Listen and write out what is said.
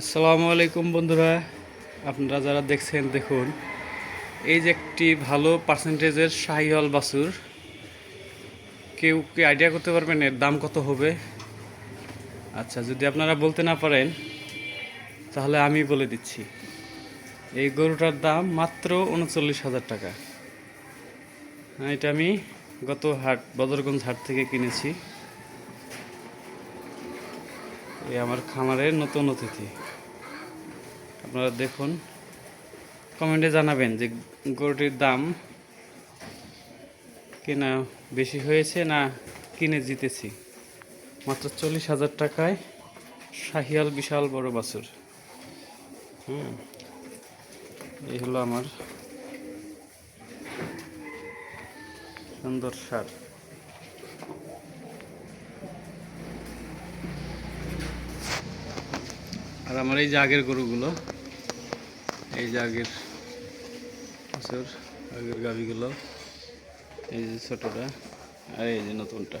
আসসালামু আলাইকুম বন্ধুরা আপনারা যারা দেখছেন দেখুন। এই যে একটি ভালো পার্সেন্টেজের শাহিওয়াল বাছুর কেউ কি আইডিয়া করতে পারবেন এর দাম কত হবে? আচ্ছা যদি আপনারা বলতে না পারেন তাহলে আমি বলে দিচ্ছি। এই গরুটার দাম মাত্র উনচল্লিশ হাজার টাকা। হ্যাঁ, এটা আমি গত হাট বদরগঞ্জ হাট থেকে কিনেছি। এই আমার খামারের নতুন অতিথি। আপনারা দেখুন, কমেন্টে জানাবেন যে গরুটির দাম কেনা বেশি হয়েছে না কিনে জিতেছি। মাত্র চল্লিশ হাজার টাকায় শাহিয়াল বিশাল বড় বাছুর। হুম, এই হলো আমার সুন্দর সার। আর আমার এই জাগের গরুগুলো, এই জাগের আগের বছর আগের গাভিগুলো, এই যে ছোটোটা আর এই যে নতুনটা।